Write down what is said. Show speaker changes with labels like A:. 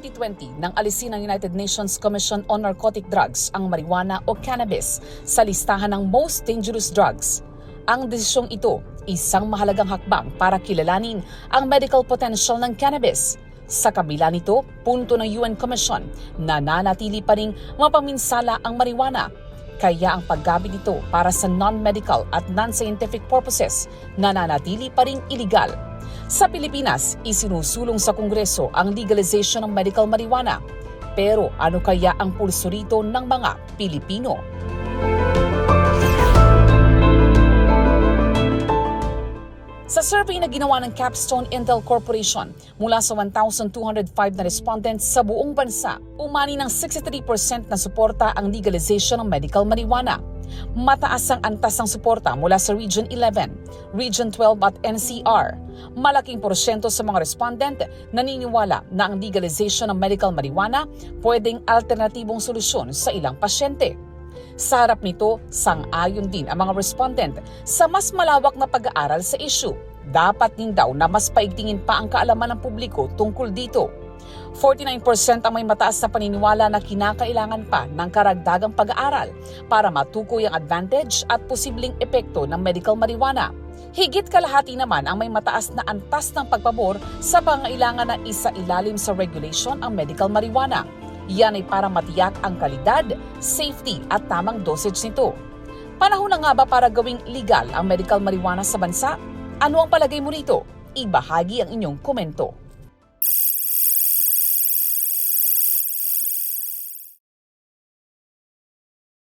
A: 2020 nang alisin ng United Nations Commission on Narcotic Drugs ang marijuana o cannabis sa listahan ng most dangerous drugs. Ang desisyong ito, isang mahalagang hakbang para kilalanin ang medical potential ng cannabis. Sa kabila nito, punto ng UN Commission na nanatili pa ring mapaminsala ang marijuana. Kaya ang paggamit nito para sa non-medical at non-scientific purposes nananatili pa ring illegal. Sa Pilipinas, isinusulong sa Kongreso ang legalization ng medical marijuana. Pero ano kaya ang pulso rito ng mga Pilipino? Survey na ginawa ng Capstone Intel Corporation mula sa 1,205 na respondents sa buong bansa, umani ng 63% na suporta ang legalization ng medical marijuana. Mataas ang antas ng suporta mula sa Region 11, Region 12 at NCR. Malaking porsyento sa mga respondent naniniwala na ang legalization ng medical marijuana pwedeng alternatibong solusyon sa ilang pasyente. Sa harap nito, sang-ayon din ang mga respondent sa mas malawak na pag-aaral sa issue. Dapat din daw na mas paigtingin pa ang kaalaman ng publiko tungkol dito. 49% ang may mataas na paniniwala na kinakailangan pa ng karagdagang pag-aaral para matukoy ang advantage at posibleng epekto ng medical marijuana. Higit kalahati naman ang may mataas na antas ng pagpabor sa pangailangan na isa ilalim sa regulation ang medical marijuana. Yan ay para matiyak ang kalidad, safety at tamang dosage nito. Panahon na nga ba para gawing legal ang medical marijuana sa bansa? Ano ang palagay mo rito? Ibahagi ang inyong komento.